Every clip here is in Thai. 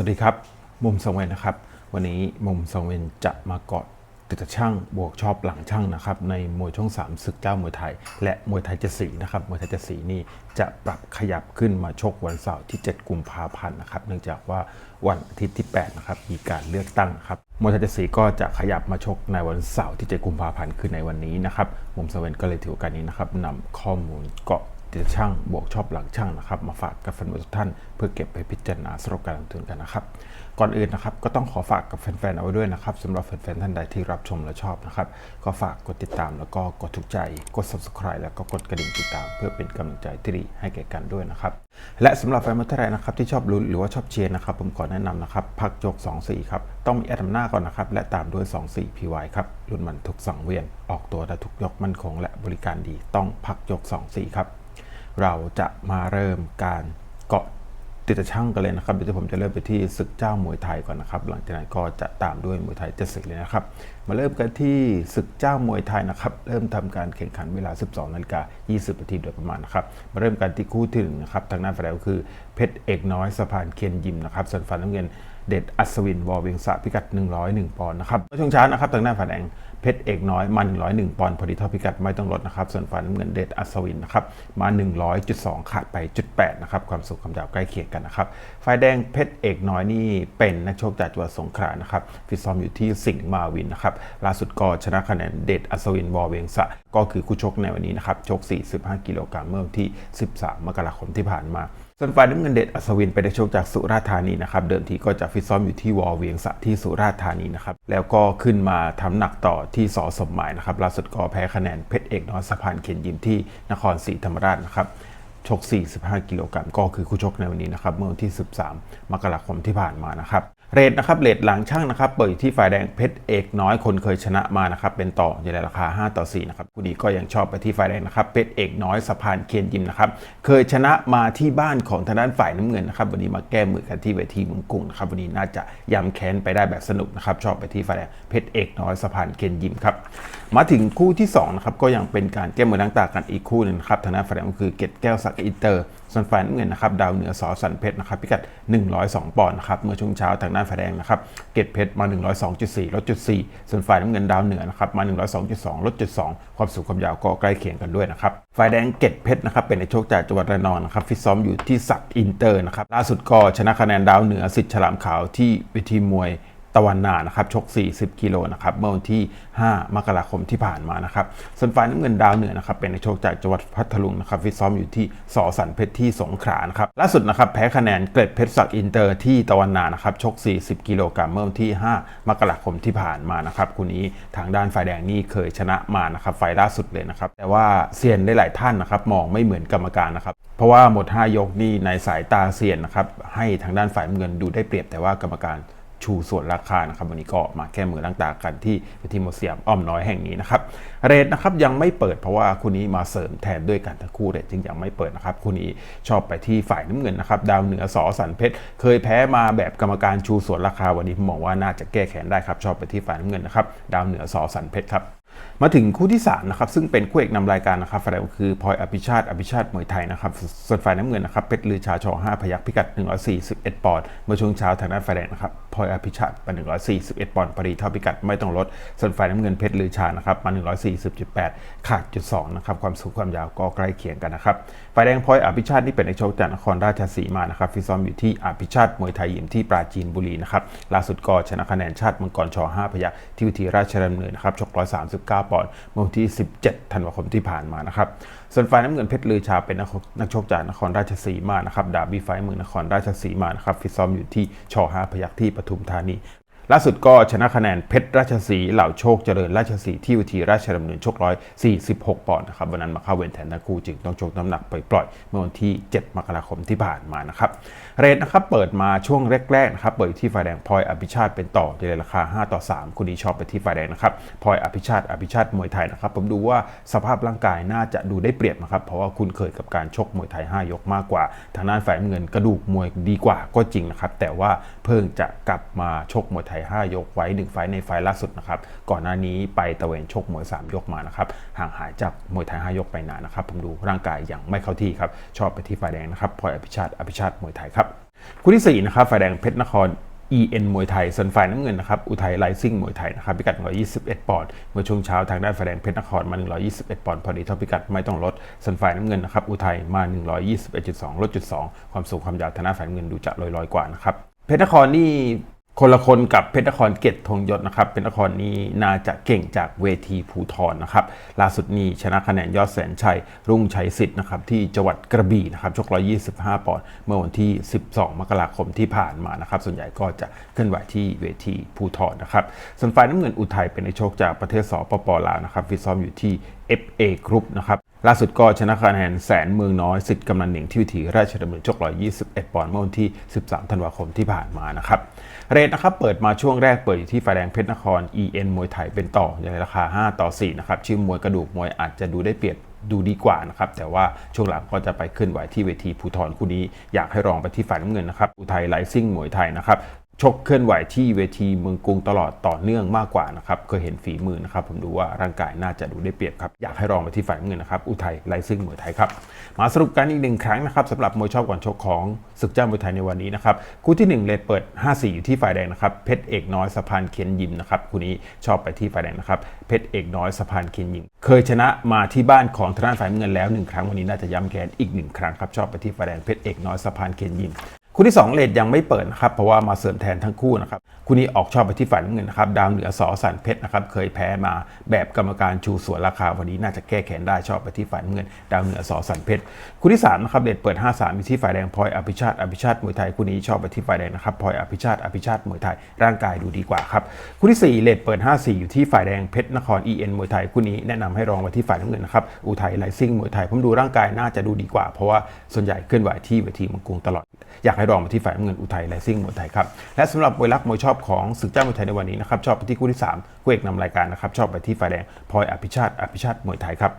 วัสดีครับ มุมสองเวนนะครับ วันนี้มุมสองเวนจะมาเกาะติดช่างบวกชอบหลังช่างนะครับ ในมวยช่อง3ศึกเจ้ามวยไทย และมวยไทยเจะสีนะครับมวยไทยเจะสีนี่จะปรับขยับขึ้นมาชกวันเสาร์ที่ 7 กุมภาพันธ์นะครับ เนื่องจากว่าวันอาทิตย์ที่ 8 นะครับ มีการเลือกตั้งครับมวยไทยเจะสีก็จะขยับมาชกในวันเสาร์ที่ 7 กุมภาพันธ์คือในวันนี้นะครับมุมสองเวนก็เลยถือโอกาสนี้นะครับนำข้อมูลเกาะ ติดช่างบวกชอบหลังช่างนะครับมาฝากกับแฟนมวยทุกท่านเพื่อเก็บไปพิจารณาสำหรับการลงทุนกันนะครับ ก่อนอื่นนะครับก็ต้องขอฝากกับแฟนๆเอาไว้ด้วยนะครับสำหรับแฟนๆท่านใดที่รับชมและชอบนะครับ ก็ฝากกดติดตามแล้วก็กดถูกใจ กด subscribe แล้วก็กดกระดิ่งติดตาม เพื่อเป็นกำลังใจที่ดีให้แก่กันด้วยนะครับ และสำหรับแฟนมวยท่านใดนะครับที่ชอบลุ้นหรือว่าชอบเชียร์นะครับผมขอแนะนำนะครับพักจก24ครับต้องมีแอดนำหน้าก่อนนะครับและตามด้วย 24 PY ครับรุ่นมันทุกสังเวียนออกตัวได้ทุกยกมั่นคงและบริการดีต้องพักยก 24ครับ เราจะมาเริ่มการเกาะติดช่างกันเลยนะครับเดี๋ยวผมจะเริ่มไปที่ศึกเจ้ามวยไทยก่อนนะครับ หลังจากนั้นก็จะตามด้วยมวยไทยเจ็ดสิเลยนะครับ มาเริ่มกันที่ศึกเจ้ามวยไทยนะครับ เริ่มทำการแข่งขันเวลา 12นาฬิกา20นาทีโดยประมาณนะครับ มาเริ่มกันที่คู่ที่หนึ่งนะครับ ทางหน้าฝ่ายแดงก็คือเพชรเอกน้อยสะพานเคียนยิมนะครับส่วนฝ่ายน้ำเงิน เดชอัศวินวอเวียงสะพิกัด 101 ปอนด์นะครับช่วงเช้านะครับทางหน้านฝ่ายแดงเพชรเอกน้อยมา 101 ปอนด์พอดีเท่าพิกัดไม่ต้องลดนะครับ ส่วนฝ่ายน้ำเงินเดชอัศวินนะครับมา 100.2 ขาดไปจุด8นะครับความสูงความยาวใกล้เคียงกันนะครับฝ่ายแดงเพชรเอกน้อยนี่เป็นนักโชกจากจังหวัดสงขลานะครับฟิตซ้อมอยู่ที่สิงห์มาวินนะครับล่าสุดก็ชนะคะแนนเดชอัศวินวอเวียงสะก็คือคู่ชกในวันนี้นะครับชก 45 กิโลกรัมเมื่อวันที่ 13 มกราคมที่ผ่านมา ส่วนฝ่ายน้ำเงินเดชอัศวินไปได้โชคจากสุราษฎร์ธานีนะครับ เดิมทีก็จะฟิตซ้อมอยู่ที่วอเวียงสะที่สุราษฎร์ธานีนะครับ แล้วก็ขึ้นมาทำหนักต่อที่สอสมหมายนะครับ ล่าสุดก็แพ้คะแนนเพชรเอกน้อยสะพานเขียนยิมที่นครศรีธรรมราชนะครับ ชก 45 กิโลกรัมก็คือคู่ชกในวันนี้นะครับ เมื่อวันที่ 13 มกราคมที่ผ่านมานะครับ เรทนะครับเรทหลังช่างนะครับเปิดที่ฝ่ายแดงเพชรเอกน้อยคนเคยชนะมานะครับเป็นต่ออยู่ในราคา 5 ต่อ4นะครับคู่นี้ก็ยังชอบไปที่ฝ่ายแดงนะครับเพชรเอกน้อยสะพานเคียนยิมนะครับเคยชนะมาที่บ้านของทางด้านฝ่ายน้ำเงินนะครับวันนี้มาแก้มือกันที่เวทีเมืองกรุงนะครับวันนี้น่าจะย้ำแค้นไปได้แบบสนุกนะครับชอบไปที่ฝ่ายแดงเพชรเอกน้อยสะพานเคียนยิมครับมาถึงคู่ที่2นะครับก็ยังเป็นการแก้มือล้างตากันอีกคู่หนึงนะครับทางด้านฝ่ายแดงก็คือเกตแก้วสักอินเตอร์ ส่วนฝ่ายน้ำเงินนะครับดาวเหนือสอสันเพชรนะครับพิกัด 102 ปอนด์นะครับเมื่อช่วงเช้าทางด้านฝ่ายแดงนะครับเกตเพชรมา 102.4 ลดจุด4ส่วนฝ่ายน้ำเงินดาวเหนือนะครับมา 102.2 ลดจุด2ความสูงความยาวก็ใกล้เคียงกันด้วยนะครับฝ่ายแดงเกตเพชรนะครับเป็นในโชคจากจังหวัดระนองนะครับฟิตซ้อมอยู่ที่สักอินเตอร์นะครับล่าสุดก็ชนะคะแนนดาวเหนือสิทธิ์ฉลามขาวที่เวทีมวย ตะวันนานะครับชก 40 กิโลนะครับเมื่อวันที่ 5 มกราคมที่ผ่านมานะครับส่วนฝ่ายน้ำเงินดาวเหนือนะครับเป็นในกโชคจากจังหวัดพัทลุงนะครับฟิตซ้อมอยู่ที่สอสันเพชรที่สงขลานะครับล่าสุดนะครับแพ้คะแนนเกรดเพชรศักดิ์อินเตอร์ที่ตะวันนานะครับชก 40 กิโลกรัมเมื่อวันที่ 5 มกราคมที่ผ่านมานะครับคู่นี้ทางด้านฝ่ายแดงนี่เคยชนะมานะครับไฟล์ล่าสุดเลยนะครับแต่ว่าเซียนได้หลายท่านนะครับมองไม่เหมือนกรรมการนะครับเพราะว่าหมด 5 ยกนี่ในสายตาเซียนนะครับให้ทางด้านฝ่ายน้ำเงินดูได้เปรียบแต่ว่ากรรมการ ชูส่วนราคานะครับวันนี้ก็มาแก้มือล้างตากันที่เวทีโมเสียมอ้อมน้อยแห่งนี้นะครับเรทนะครับยังไม่เปิดเพราะว่าคู่นี้มาเสริมแทนด้วยกันทั้งคู่เรทจึงยังไม่เปิดนะครับคู่นี้ชอบไปที่ฝ่ายน้ำเงินนะครับดาวเหนือสอสันเพชร เคยแพ้มาแบบกรรมการชูส่วนราคาวันนี้ผมมองว่าน่าจะแก้แค้นได้ครับชอบไปที่ฝ่ายน้ำเงินนะครับดาวเหนือสอสันเพชรครับ มาถึงคู่ที่3นะครับซึ่งเป็นคู่เอกนำรายการนะครับฝ่ายก็คือพลอยอภิชาติอภิชาติมวยไทยนะครับส่วนฝ่ายน้ำเงินนะครับเพชรลือชาชอ5พยักพิกัด 141 ปอนด์เมื่อช่วงเช้าทางด้านฝ่ายแดงนะครับพลอยอภิชาติมา141 ปอนด์พอดีเท่าพิกัดไม่ต้องลด ส่วนฝ่ายน้ำเงินเพชรลือชานะครับมา 140.8 ขาดจุด2นะครับความสูงความยาวก็ใกล้เคียงกันนะครับฝ่ายแดงพลอยอภิชาตินี่เป็นนักชกจากนครราชสีมานะครับฟิซ้อมอยู่ที่อภิชาติมวยไทยยิมที่ปราจีนบุรีนะครับล่าสุดก็ชนะคะแนนชาติมังกรชอ5พยักที่วิธีราชดำเนินนะครับชก139ปอนด์เมื่อวันที่ 17 ธันวาคมที่ผ่านมานะครับ ส่วนฝ่ายน้ำเงินเพชรลือชาเป็นนักชกจากนครราชสีมานะครับดาบี้ไฟเมืองนครราชสีมานะครับฟิตซ้อมอยู่ที่ชอ5พยักที่ปทุมธานี ล่าสุดก็ชนะคะแนนเพชรราชสีเหล่าโชคเจริญราชสีที่วิธีราชดำเนินชกร้อย46 ปอนด์นะครับวันนั้นมาเข้าเวรแทนทั้งคู่จึงต้องชกน้ำหนักปล่อยๆเมื่อวันที่ 7 มกราคมที่ผ่านมานะครับเรทนะครับเปิดมาช่วงแรกๆนะครับเปิดที่ฝ่ายแดงพลอยอภิชาติเป็นต่อในราคา 5 ต่อ 3 คุณนี้ชอบไปที่ฝ่ายแดงนะครับพลอยอภิชาติอภิชาติมวยไทยนะครับผมดูว่าสภาพร่างกายน่าจะดูได้เปรียบนะครับเพราะว่าคุณเคยกับการชกมวยไทย 5 ยกมากกว่า ทางด้านฝ่ายเงินกระดูกมวยดีกว่าก็จริงนะครับแต่ว่าเพิ่งจะกลับมาชกมวยไทย5 ยกไว้ 1 ไฟในไฟล่าสุดนะครับก่อนหน้านี้ไปตะเวนชกมวย 3 ยกมานะครับห่างหายจากมวยไทย 5 ยกไปนานนะครับผมดูร่างกายยังไม่เข้าที่ครับชอบไปที่ฝ่ายแดงนะครับพลอยอภิชาติอภิชาติมวยไทยครับคู่ที่4นะครับฝ่ายแดงเพชรนคร EN มวยไทยส่วนฝ่ายน้ำเงินนะครับ อุทัยไลซิ่งมวยไทยนะครับ พิกัด 121 ปอนด์ เมื่อช่วงเช้าทางด้านฝ่ายแดงเพชรนครมา 121 ปอนด์ พอดีเท่าพิกัดไม่ต้องลดส่วนฝ่ายน้ำเงินนะครับ อุทัยมา 121.2 ลดจุด2ความสูงความยาวทางด้านฝ่ายน้ำเงินดูจะลอยๆกว่านะครับ เพชรนครนี่ คนละคนกับเพชรนครเกตธงยศนะครับเพชรนครนี้น่าจะเก่งจากเวทีภูทรนะครับล่าสุดนี้ชนะคะแนนยอดแสนชัย รุ่งชัยสิทธิ์นะครับที่จังหวัดกระบี่นะครับชก 125 ปอนด์เมื่อวันที่ 12 มกราคมที่ผ่านมานะครับส่วนใหญ่ก็จะเคลื่อนไหวที่เวทีภูทรนะครับส่วนฝ่ายน้ำเงินอุทัยเป็นในโชคจากประเทศสปปลาวนะครับฟิตซ้อมอยู่ที่ FA Group นะครับ ล่าสุดก็ชนะคะแนนแสนเมืองน้อยสิทธิ์กำนันหนิงที่วิถีราชดำเนินชก121ปอนด์เมื่อวันที่ 13 ธันวาคมที่ผ่านมานะครับ เรทนะครับเปิดมาช่วงแรกเปิดอยู่ที่ไฟแดงเพชรนคร EN มวยไทยเป็นต่อในราคา 5 ต่อ 4 นะครับ ชื่อมวยกระดูกมวยอาจจะดูได้เปรียบดูดีกว่านะครับแต่ว่าช่วงหลังก็จะไปขึ้นไหวที่เวทีภูทรคู่นี้ อยากให้รองไปที่ฝ่ายน้ำเงินนะครับอุทัยไลซิ่งมวยไทยนะครับ ชกเคลื่อนไหวที่เวทีเมืองกรุงตลอดต่อเนื่องมากกว่านะครับเคยเห็นฝีมือนะครับ ผมดูว่าร่างกายน่าจะดูได้เปรียบครับ อยากให้รองไปที่ฝ่ายเงินนะครับ อุทัยไลซิ่งมวยไทยครับมาสรุปกันอีกหนึ่งครั้งนะครับสำหรับมวยชอบก่อนชกของศึกเจ้ามวยไทยในวันนี้นะครับคู่ที่ 1 เลทเปิด 5-4 อยู่ที่ฝ่ายแดงนะครับเพชรเอกน้อยสะพานเคียนยิมนะครับคู่นี้ชอบไปที่ฝ่ายแดงนะครับเพชรเอกน้อยสะพานเคียนยิม เคยชนะมาที่บ้านของทางด้านฝ่ายเงินแล้วหนึ่งครั้งวันนี้น่าจะย้ำแค้นอีกหนึ่งครั้งครับชอบไปที่ฝ่ายแดงเพชรเอกน้อยสะพานเคียนยิม คู่ที่ 2 เลดยังไม่เปิดนะครับเพราะว่ามาเสริมแทนทั้งคู่นะครับ คู่นี้ออกชอบไปที่ฝ่ายน้ำเงินนะครับดาวเหนือสอสันเพชรนะครับเคยแพ้มาแบบกรรมการชูสวนราคาวันนี้น่าจะแก้แค้นได้ชอบไปที่ฝ่ายน้ำเงิน ดาวเหนือสอสันเพชรคู่ที่3นะครับเลดเปิด 5-3อยู่ที่ฝ่ายแดงพลอยอภิชาติอภิชาติมวยไทยคู่นี้ชอบไปที่ฝ่ายแดงนะครับพลอยอภิชาติอภิชาติมวยไทยร่างกายดูดีกว่าครับคู่ที่4เลดเปิด 5-4 อยู่ที่ฝ่ายแดงเพชรนคร EN มวยไทยคู่นี้แนะนำให้รองไปที่ฝ่ายน้ำเงินนะครับอุทัยไลซิ่งมวยไทยผมดูร่างกายน่าจะดูดีกว่า เพราะว่าส่วนใหญ่เคลื่อนไหวที่เวทีมืองกรตลอดอยากให้รองมาที่ฝ่ายน้ำเงินอุทัยไลซิ่งมวยไทยครับและสำหรับมวยรักมวยชอบของศึกเจ้ามวยไทยในวันนี้นะครับชอบไปที่คู่ที่3คู่เอกนำรายการนะครับชอบไปที่ฝ่ายแดงพลอยอภิชาติอภิชาติมวยไทยครับ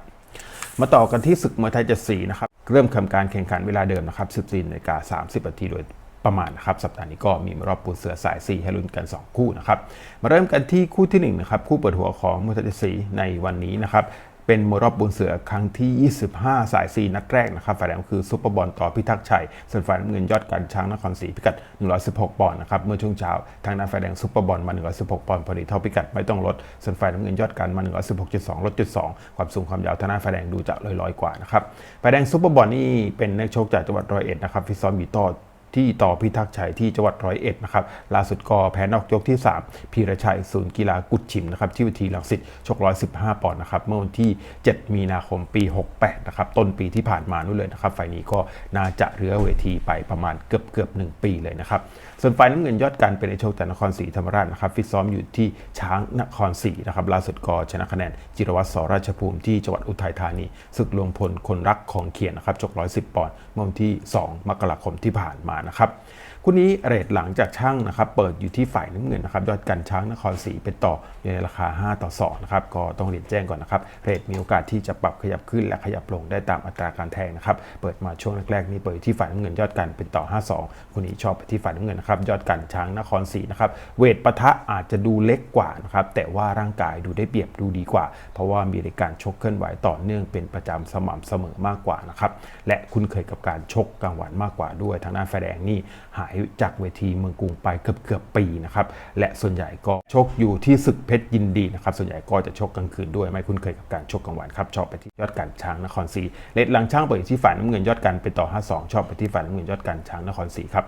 มาต่อกันที่ศึกมวยไทยเจ็ดสีนะครับเริ่มทำการแข่งขันเวลาเดิมนะครับ14นาฬิกา30นาทีโดยประมาณนะครับสัปดาห์นี้ก็มีรอบปูเสือสาย 4 ให้ลุ้นกัน 2 คู่นะครับมาเริ่มกันที่คู่ที่1นะครับคู่เปิดหัวของมวยไทยเจ็ดสีในวันนี้นะครับ เป็นมวยรอบบุญเสือครั้งที่ 25 สาย 4 นัดแรกนะครับ ฝ่ายแดงคือซุปเปอร์บอลต่อพิทักษ์ชัย ส่วนฝ่ายน้ำเงินยอดการช้างนครศรีพิกัด 116 ปอนด์นะครับ เมื่อช่วงเช้า ทางด้านฝ่ายแดงซุปเปอร์บอลมา 116 ปอนด์พอดีเท่าพิกัดไม่ต้องลด ส่วนฝ่ายน้ำเงินยอดการมา 116.2 ลดจุด2ความสูงความยาวทางด้านฝ่ายแดงดูจะลอยๆกว่านะครับ ฝ่ายแดงซุปเปอร์บอลนี่เป็นนักชกจากจังหวัดร้อยเอ็ดนะครับฟิตซ้อมอยู่ต่อ ที่ต่อพิทักษ์ชัยที่จังหวัดร้อยเอ็ดนะครับล่าสุดก็แพ้นอกยกที่ 3 พีรชัยศูนย์กีฬากุดชิมนะครับที่วิทีหลังสิตชก115 ปอนด์นะครับเมื่อวันที่ 7 มีนาคมปี 68 นะครับต้นปีที่ผ่านมานู่นเลยนะครับไฟล์นี้ก็น่าจะเรือเวทีไปประมาณเกือบเกือบ1ปีเลยนะครับส่วนฝ่ายน้ำเงินยอดการเป็นไอโชคจากนครศรีธรรมราชนะครับฟิตซ้อมอยู่ที่ช้างนครศรีนะครับล่าสุดก็ชนะคะแนนจิรวัตรสราชภูมิที่จังหวัดอุทัยธานีศึกรวมพลคนรักของเขียนนะครับชก110 ปอนด์เมื่อวันที่ 2 มกราคมที่ผ่านมานะครับคู่นี้เรทหลังจากช่างนะครับเปิดอยู่ที่ฝ่ายน้ำเงินนะครับยอดกันช้างนครศรีเป็นต่ออยู่ในราคา 5 ต่อ2นะครับก็ต้องเรียนแจ้งก่อนนะครับเรทมีโอกาสที่จะปรับขยับขึ้นและขยับลงได้ตามอัตราการแทงนะครับเปิดมาช่วงแรกๆนี้เปิดที่ฝ่ายน้ำเงินยอดกันเป็นต่อ 52คู่นี้ชอบไปที่ฝ่ายน้ำเงินนะครับยอดกันช้างนครศรีนะครับเวทปะทะอาจจะดูเล็กกว่านะครับแต่ว่าร่างกายดูได้เปรียบดูดีกว่า เพราะว่ามีรายการชกเคลื่อนไหวต่อเนื่องเป็นประจำสม่ำเสมอมากกว่านะครับและคุ้นเคยกับการชกกลางวันมากกว่าด้วยทางด้านไฟแดงนี่หายจากเวทีเมืองกรุงไปเกือบเกือบปีนะครับและส่วนใหญ่ก็ชกอยู่ที่ศึกเพชรยินดีนะครับส่วนใหญ่ก็จะชกกลางคืนด้วยไม่คุ้นเคยกับการชกกลางวันครับชอบไปที่ยอดการช้างนครศรีเลดหลังช่างเปิดที่ฝ่ายน้ำเงินยอดกันเป็นต่อ 52 ชอบไปที่ฝ่ายน้ำเงินยอดการช้างนครศรีครับ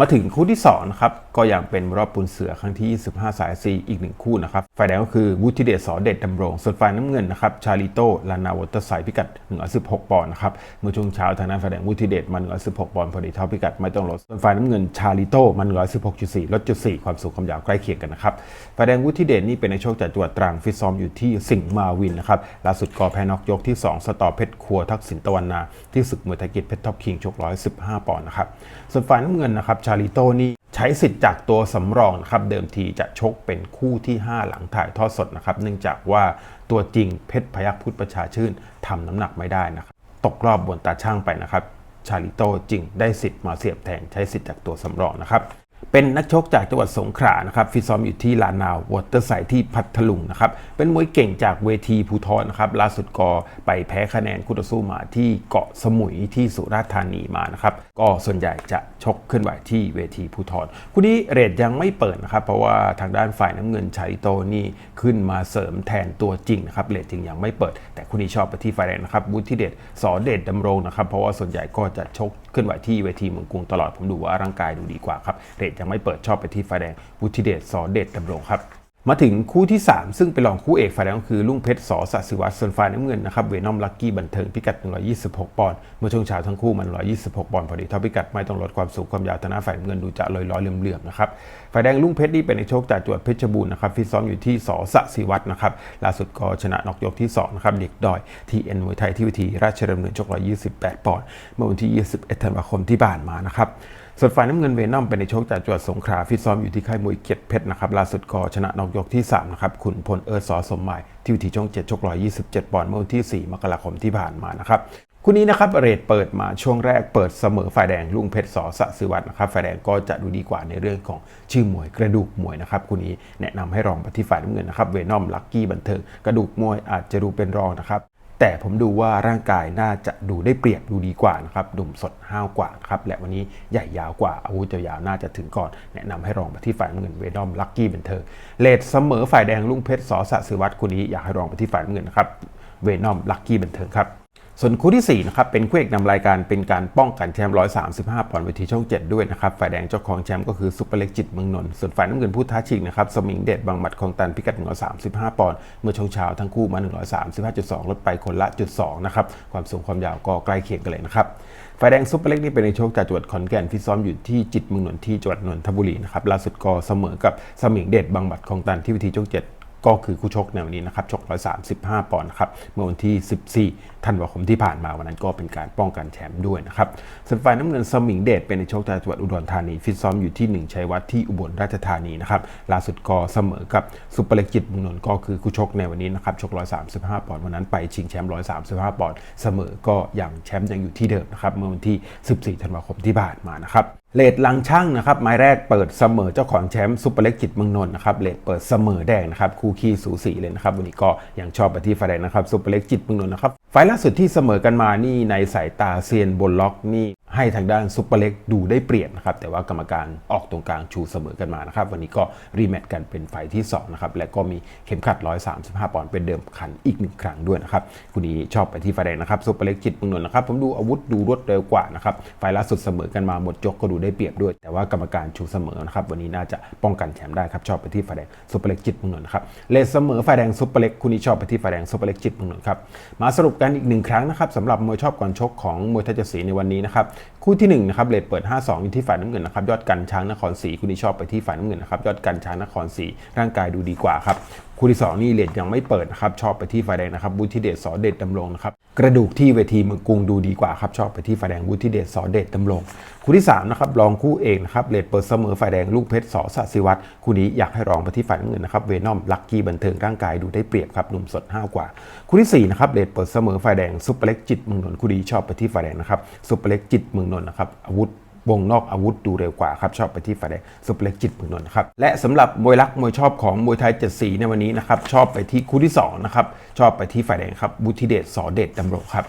มาถึงคู่ที่2นะครับก็ยังเป็นรอบปุนเสือครั้งที่ 25 สาย4อีกหนึ่งคู่นะครับฝ่ายแดงก็คือวุฒิเดชสอเดชดำรง ส่วนฝ่ายน้ำเงินนะครับชาลิโตลานาวอเตอร์ไซพิกัด 116 ปอนด์นะครับเมื่อช่วงเช้าทางด้านฝ่ายแดงวุฒิเดชมัน 116 ปอนด์พอดีเท่าพิกัดไม่ต้องลด ส่วนฝ่ายน้ำเงินชาลิโตมัน 116.4 ลดจุด4ความสูงความยาวใกล้เคียงกันนะครับฝ่ายแดงวุฒิเดชนี่เป็นในโชคจากจังหวัดตรังฟิตซ้อมอยู่ที่สิงห์มาวินนะครับล่าสุดก็แพ้นอกยกที่ 2 สตอเพชรครัวทักษิณตะวันนาที่ศึกมวยไทยกียรติเพชรท็อปคิงชก115 ปอนด์นะครับส่วนฝ่ายน้ำเงินนะครับชาลิโตนี่ใช้สิทธิ์จากตัวสำรองนะครับเดิมทีจะชกเป็นคู่ที่ 5 หลังถ่ายทอดสดนะครับเนื่องจากว่าตัวจริงเพชรพยัคฆ์พุทธประชาชื่นทำน้ำหนักไม่ได้นะครับตกรอบบนตาช่างไปนะครับชาลิโตจึงได้สิทธิ์มาเสียบแทงใช้สิทธิ์จากตัวสำรองนะครับ เป็นนักชกจากจังหวัดสงขลานะครับฟิตซ้อมอยู่ที่ลานาววอเตอร์ไซด์ที่พัทลุงนะครับเป็นมวยเก่งจากเวทีภูทรนะครับล่าสุดก็ไปแพ้คะแนนคู่ต่อสู้มาที่เกาะสมุยที่สุราษฎร์ธานีมานะครับก็ส่วนใหญ่จะชกขึ้นไหวที่เวทีภูทรคู่นี้เรทยังไม่เปิดนะครับเพราะว่าทางด้านฝ่ายน้ำเงินชัยโตนี่ขึ้นมาเสริมแทนตัวจริงนะครับเรทจึงยังไม่เปิด แต่คู่นี้ชอบไปที่ฝ่ายแดงนะครับบุธิเดชสอเดชดำรงนะครับเพราะว่าส่วนใหญ่ก็จะชกขึ้นไหวที่เวทีเมืองกรุงตลอดผมดูว่าร่างกายดูดีกว่าครับเรทยังไม่เปิดชอบไปที่ไฟแดงบุธิเดชสอเดชดำรงครับ มาถึงคู่ที่ 3 ซึ่งเป็นรองคู่เอกฝ่ายแดงก็คือลุงเพชรสอสศิวัตรส่วนฝ่ายน้ำเงินนะครับเวนอมลักกี้บันเทิงพิกัด 126 ปอนด์เมื่อช่วงเช้าทั้งคู่มัน 126 ปอนด์พอดีเท่าพิกัดไม่ต้องลดความสูงความยาวทนาฝ่ายน้ำเงินดูจะลอยๆเหลื่อมๆนะครับฝ่ายแดงลุงเพชรนี่เป็นในโชคจากจังหวัดเพชรบูรณ์นะครับฟิตซ้อมอยู่ที่สอสศิวัตรนะครับล่าสุดก็ชนะนอกยกที่2นะครับเด็กดอยที่เอ็นมวยไทยที่วิธีราชดำเนินชก128 ปอนด์เมื่อวันที่ 21 ธันวาคมที่ผ่านมานะครับส่วนฝ่ายน้ำเงินเวนอมเป็นในโชคจากจังหวัดสงขลาฟิตซ้อมอยู่ที่ค่ายมวยเกียรติเพชรนะครับล่าสุดก็ชนะนอกยกที่3นะครับขุนพลเอิร์สอสมหมายที่วิธีช่อง7ชก127 ปอนด์เมื่อวันที่ 4 มกราคมที่ผ่านมานะครับคู่นี้นะครับเรทเปิดมาช่วงแรกเปิดเสมอฝ่ายแดงลุงเพชรสอสะสิวัตรนะครับฝ่ายแดงก็จะดูดีกว่าในเรื่องของชื่อมวยกระดูกมวยนะครับคู่นี้แนะนำให้รองไปที่ฝ่ายน้ำเงินนะครับเวนอมลักกี้บันเทิงกระดูกมวยอาจจะดูเป็นรองนะครับ แต่ผมดูว่าร่างกายน่าจะดูได้เปรียบดูดีกว่านะครับดุมสดห้าวกว่าครับและวันนี้ใหญ่ยาวกว่าอาวุธยาวน่าจะถึงก่อน แนะนำให้รองไปที่ฝ่ายเงินเวดอมลักกี้เป็นเธอเลดเสมอฝ่ายแดงลุงเพชรสอสะสิวัตรคนนี้อยากให้รองไปที่ฝ่ายเงินนะครับเวนอมลักกี้เป็นเธอครับ ส่วนคู่ที่ 4 นะครับ เป็นคู่เอกนำรายการเป็นการป้องกันแชมป์ 135 ปอนด์เวทีช่อง 7 ด้วยนะครับ ฝ่ายแดงเจ้าของแชมป์ก็คือซุปเปอร์เล็กจิตเมืองนนท์ส่วนฝ่ายน้ำเงินผู้ท้าชิงนะครับ สมิงเดชบางหมัดของตันพิกัด 135 ปอนด์ เมื่อช่วงเช้าทั้งคู่มา 135.2 ลดไปคนละจุด2นะครับ ความสูงความยาวก็ใกล้เคียงกันเลยนะครับ ฝ่ายแดงซุปเปอร์เล็กนี่เป็นในโชคจากจังหวัดขอนแก่นที่ซ้อมอยู่ที่จิตเมืองนนท์ที่จังหวัดนนทบุรีนะครับ ล่าสุดก็เสมอกับสมิงเดชบางหมัดของตันที่วิธีช่อง 7 ก็คือคู่ชกในวันนี้นะครับชก 135 ปอนด์ครับเมื่อวันที่ 14 ธันวาคมที่ผ่านมาวันนั้นก็เป็นการป้องกันแชมป์ด้วยนะครับส่วนฝ่ายน้ำเงินสมิงเดชเป็นในชคจากจังหวัดอุดรธานีฟิตซ้อมอยู่ที่ 1 ชัยวัฒน์ที่อุบลราชธานีนะครับล่าสุดก็เสมอกับซุปเปอร์เล็กจิตมืองนนท์ก็คือคู่ชกในวันนี้นะครับชก 135 ปอนด์วันนั้นไปชิงแชมป์ 135 ปอนด์เสมอก็อยังแชมป์ยังอยู่ที่เดิมนะครับเมื่อวันที่ 14 ธันวาคมที่ผ่านมานะครับ เลดลังช่างนะครับไม้แรกเปิดเสมอเจ้าของแชมป์ซุปเปอร์เล็กจิตเมืองนนท์นะครับเลดเปิดเสมอแดงนะครับคู่ขี้สูสีเลยนะครับวันนี้ก็ยังชอบไปที่ฝ่ายแดงนะครับซุปเปอร์เล็กจิตเมืองนนท์นะครับไฟล์ล่าสุดที่เสมอกันมานี่ในสายตาเซียนบนล็อกนี่ ให้ทางด้านซุปเปอร์เล็กดูได้เปรียบนะครับแต่ว่ากรรมการออกตรงกลางชูเสมอกันมานะครับวันนี้ก็รีแมตช์กันเป็นไฟที่2นะครับและก็มีเข็มขัด 135 ปอนด์เป็นเดิมขันอีกหนึ่งครั้งด้วยนะครับคู่นี้ชอบไปที่ฝ่ายแดงนะครับซุปเปอร์เล็กจิตเมืองนนท์นะครับผมดูอาวุธดูรวดเร็วกว่านะครับไฟล์ล่าสุดเสมอกันมาหมดยกก็ดูได้เปรียบด้วย แต่ว่ากรรมการชูเสมอนะครับวันนี้น่าจะป้องกันแชมป์ได้ครับชอบไปที่ฝ่ายแดงซุปเปอร์เล็กจิตเมืองนนท์นะครับเลสเสมอฝ่ายแดงซุปเปอร์เล็กคู่นี้ชอบไปที่ฝ่ายแดงซุปเปอร์เล็กจิตเมืองนนท์ครับมาสรุปกันอีกหนึ่งครั้งนะครับสำหรับมวยชอบก่อนชกของมวยทยเจ็ดสีในวันนี้นะครับคู่ที่1นะครับเลทเปิด 5-2อยู่ที่ฝ่ายน้ำเงินนะครับยอดกันช้างนครศรีคู่นี้ชอบไปที่ฝ่ายน้ำเงินนะครับยอดกันช้างนครศรีร่างกายดูดีกว่าครับคู่ที่ 2 นี่เลทยังไม่เปิดนะครับชอบไปที่ฝ่ายแดงนะครับบุธิเดชสอเดชดำรงนะครับกระดูกที่เวทีเมืองกรุงดูดีกว่าครับ ชอบไปที่ฝ่ายแดงบุญทิเดชสอเดชดำรงคู่ที่3นะครับรองคู่เอกนะครับเลดเปิดเสมอฝ่ายแดงลูกเพชรสอสศิวัตรคู่นี้อยากให้รองไปที่ฝ่ายน้ำเงินนะครับเวนอมลักกี้บันเทิงร่างกายดูได้เปรียบครับหนุ่มสดห้าวกว่า คู่ที่4นะครับเลดเปิดเสมอฝ่ายแดงซุปเปอร์เล็กจิตเมืองนนท์คู่นี้ชอบไปที่ฝ่ายแดงนะครับซุปเปอร์เล็กจิตเมืองนนท์นะครับอาวุธ วงนอกอาวุธดูเร็วกว่าครับชอบไปที่ฝ่ายแดงสุปเปอร์เล็กจิตมืองนนท์ครับและสำหรับมวยรักมวยชอบของมวยไทยเจ็ดสีในวันนี้นะครับชอบไปที่คู่ที่2นะครับชอบไปที่ฝ่ายแดงครับบุธิเดชสอเดชดำรงครับ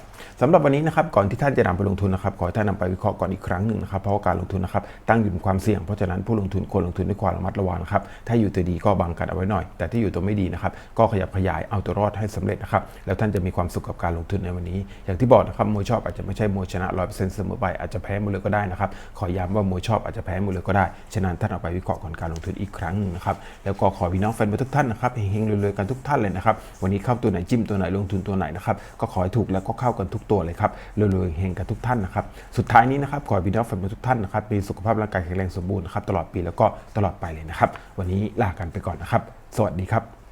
สำหรับวันนี้นะครับก่อนที่ท่านจะนำไปลงทุนนะครับขอให้ท่านนำไปวิเคราะห์ก่อนอีกครั้งหนึ่งนะครับเพราะว่าการลงทุนนะครับตั้งอยู่บนความเสี่ยงเพราะฉะนั้นผู้ลงทุนควรลงทุนด้วยความระมัดระวังนะครับถ้าอยู่ตัวดีก็บังกันเอาไว้หน่อย แต่ที่อยู่ตัวไม่ดีนะครับก็ขยับขยายเอาตัวรอดให้สำเร็จนะครับแล้วท่านจะมีความสุขกับการลงทุนในวันนี้ อย่างที่บอกนะครับมวยชอบอาจจะไม่ใช่มวยชนะร้อยเปอร์เซ็นต์เสมอไปอาจจะแพ้หมดเลยก็ได้นะครับขอย้ำว่ามวยชอบอาจจะแพ้หมดเลยก็ได้ฉะนั้นท่านเอาไปวิเคราะห์ก่อนการลงทุนอีกครั้งนึงนะครับแล้วก็ขอพี่น้องแฟนบอลทุกท่านนะครับเฮงๆรวยๆกันทุกท่านเลยนะครับวันนี้เข้าตัวไหนจิ้มตัวไหนลงทุนตัวไหนนะครับก็ขอให้ถูกแล้วก็เข้ากันทุกตัวเลยครับรวยๆเฮงกันทุกท่านนะครับ สุดท้ายนี้นะครับขอให้พี่น้องแฟนบอลทุกท่านนะครับมีสุขภาพร่างกายแข็งแรงสมบูรณ์นะครับตลอดปีแล้วก็ตลอดไปเลยนะครับ วันนี้ลากันไปก่อนนะครับ สวัสดีครับ